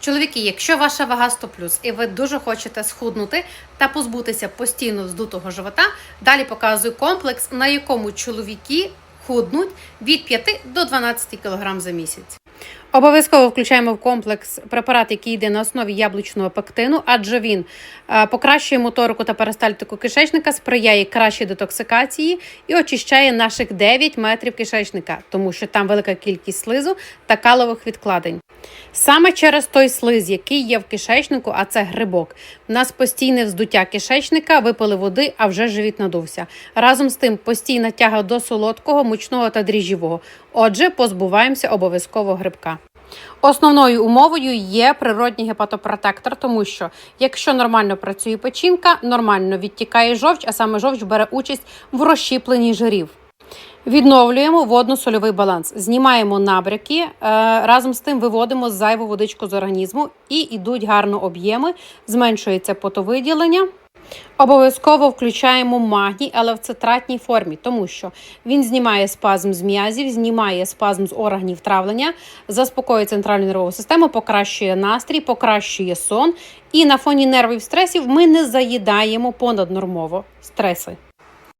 Чоловіки, якщо ваша вага 100 і ви дуже хочете схуднути та позбутися постійно здутого живота, далі показую комплекс, на якому чоловіки худнуть від 5 до 12 кг за місяць. Обов'язково включаємо в комплекс препарат, який йде на основі яблучного пектину, адже він е, покращує моторику та перистальтику кишечника, сприяє кращій детоксикації і очищає наших 9 метрів кишечника, тому що там велика кількість слизу та калових відкладень. Саме через той слиз, який є в кишечнику, а це грибок, в нас постійне вздуття кишечника, випили води, а вже живіт надувся. Разом з тим постійна тяга до солодкого, мучного та дріжджового. Отже, позбуваємося обов'язково грибка. Основною умовою є природній гепатопротектор, тому що якщо нормально працює печінка, нормально відтікає жовч, а саме жовч бере участь в розщіпленні жирів. Відновлюємо водно-сольовий баланс, знімаємо набряки, е, разом з тим виводимо зайву водичку з організму і йдуть гарно об'єми, зменшується потовиділення. Обов'язково включаємо магній, але в цитратній формі, тому що він знімає спазм з м'язів, знімає спазм з органів травлення, заспокоює центральну нервову систему, покращує настрій, покращує сон. І на фоні нервів стресів ми не заїдаємо понаднормово стреси.